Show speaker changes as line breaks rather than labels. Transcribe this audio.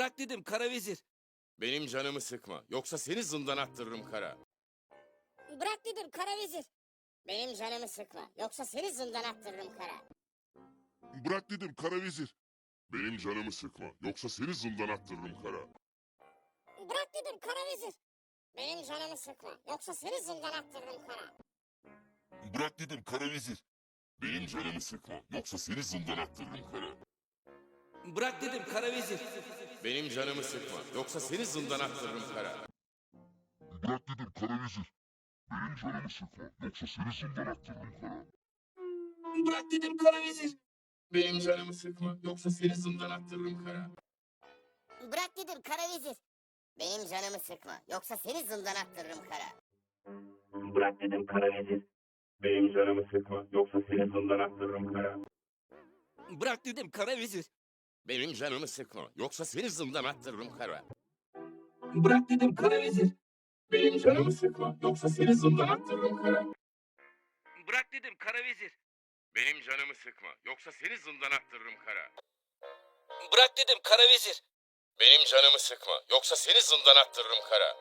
Bırak dedim kara vezir.
Benim canımı sıkma. Yoksa seni zindana attırırım kara.
Bırak dedim kara vezir. Benim canımı sıkma. Yoksa seni zindan attırırım kara.
Bırak dedim kara vezir. Benim canımı sıkma. Yoksa seni zindana attırırım kara.
Bırak dedim kara vezir. Benim canımı sıkma. Yoksa seni zindan attırırım kara.
Bırak dedim kara vezir. Benim canımı sıkma. Yoksa seni zindana attırırım kara.
Bırak dedim kara vezir.
Benim canımı sıkma. Yoksa seni zindana attırırım kara.
Bırak dedim kara vezir. Benim canımı sıkma. Yoksa seni zindana attırırım kara.
Bırak dedim kara vezir.
Benim canımı sıkma. Yoksa seni zindana attırırım kara.
Bırak dedim kara vezir. Benim canımı sıkma. Yoksa seni zindan attırırım kara.
Bırak dedim kara vezir. Benim canımı sıkma. Yoksa seni zindana attırırım kara.
Bırak dedim kara vezir.
Benim canımı sıkma. Yoksa seni zindana attırırım kara.
Bırak dedim kara vezir.
Benim canımı sıkma. Yoksa seni zindana attırırım kara.
Bırak dedim kara vezir.
Benim canımı sıkma. Yoksa seni zindana attırırım kara.
Bırak dedim kara vezir.
Benim canımı sıkma. Yoksa seni zindana attırırım kara.